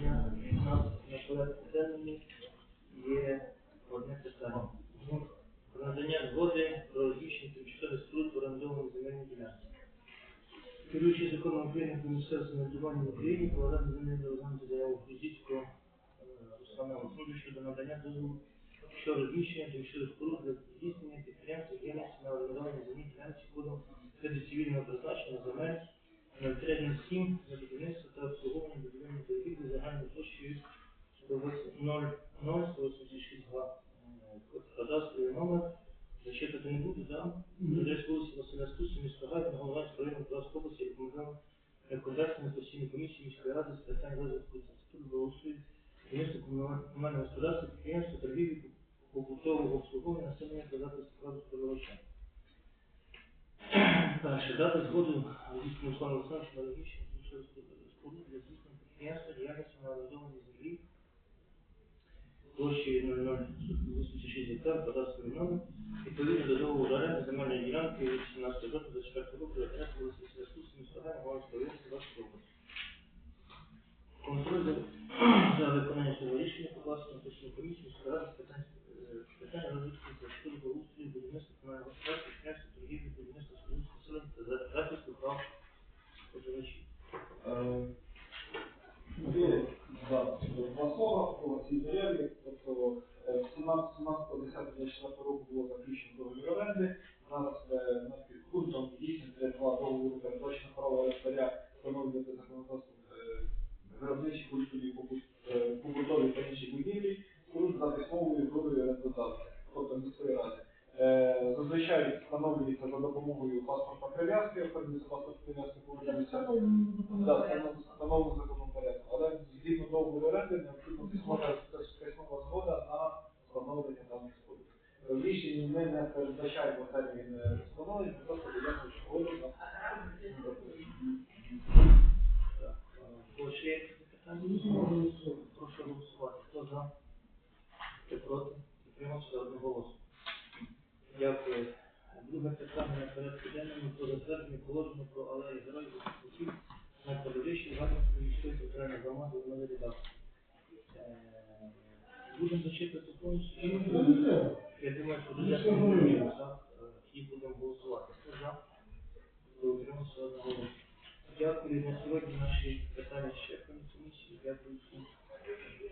Сьогодні у нас на порядку денному є одне питання. Про надання згоди про розміщення тимчасових споруд в орендованій земельній ділянці. Керуючи законом України про місцеве самоврядування в Україні, про оренду земельної розглянути заяву Кузівського е, Руслана Олександровича щодо надання дозволу що розміщення тимчасових споруд для здійснення підприємства діяльності на орендованій землі ділянці кодом виду цивільного призначення земель 0307 для будівництва та обслуговування будівельних торгівлі загальною площею 0,186,2 кадастровий номер. Зачитати не буду, да? Адрес вулиці Міська Гайна, Голованського району Курської області, рекомендовано рекомендації постійної комісії міської ради з питань розвитку інфраструктури, благоустрою, Міністру комунального господарства, підприємства, торгівлі, побутового обслуговування населення та захисту прав споживача. Далі, дати згоду Львівському Руслану Олександровичу на логічну споруду для здійснення підприємства діяльності на організованій землі площею 0086 гектар, кадастровий номер, відповідно до договору оренди земельної ділянки від 17 жовтня 24 року, адрес вулиці Святу, міста Гайна, Галицького району, Курської області. Контроль за, виконанням цього рішення покласти на постійну комісію міської ради з питань, е, питань розвитку інфраструктури, благоустрою, будівництва комунального господарства, підприємства, торгівлі, будівництва споруд населення та за- захисту прав споживачів. Е, да, два слова по цій заяві. Законодавством е, виробничі культурі побутові та інші будівлі, споруд за письмовою згодою орендодавця, тобто міської ради. Е, Зазвичай встановлюється за допомогою паспорта прив'язки, оформлюється паспорт прив'язки повідомляється Да, встановлено законом порядку. Але згідно договору оренди необхідно письмова письмова згода на встановлення даних споруд. В рішенні ми не передбачаємо термін е, встановлення, ми просто даємо згоду питання? Прошу голосувати. Хто за? Хто проти? Підтримався одноголосно. Дякую. Друге питання на порядку денному про затвердження положення про алеї героїв Захисників на передвищій Іванівської міської територіальної громади в новій редакції. Е, Будемо зачитувати повністю. Я думаю, що дуже зрозуміло, так? На сьогодні наші питання ще комісії. Дякую.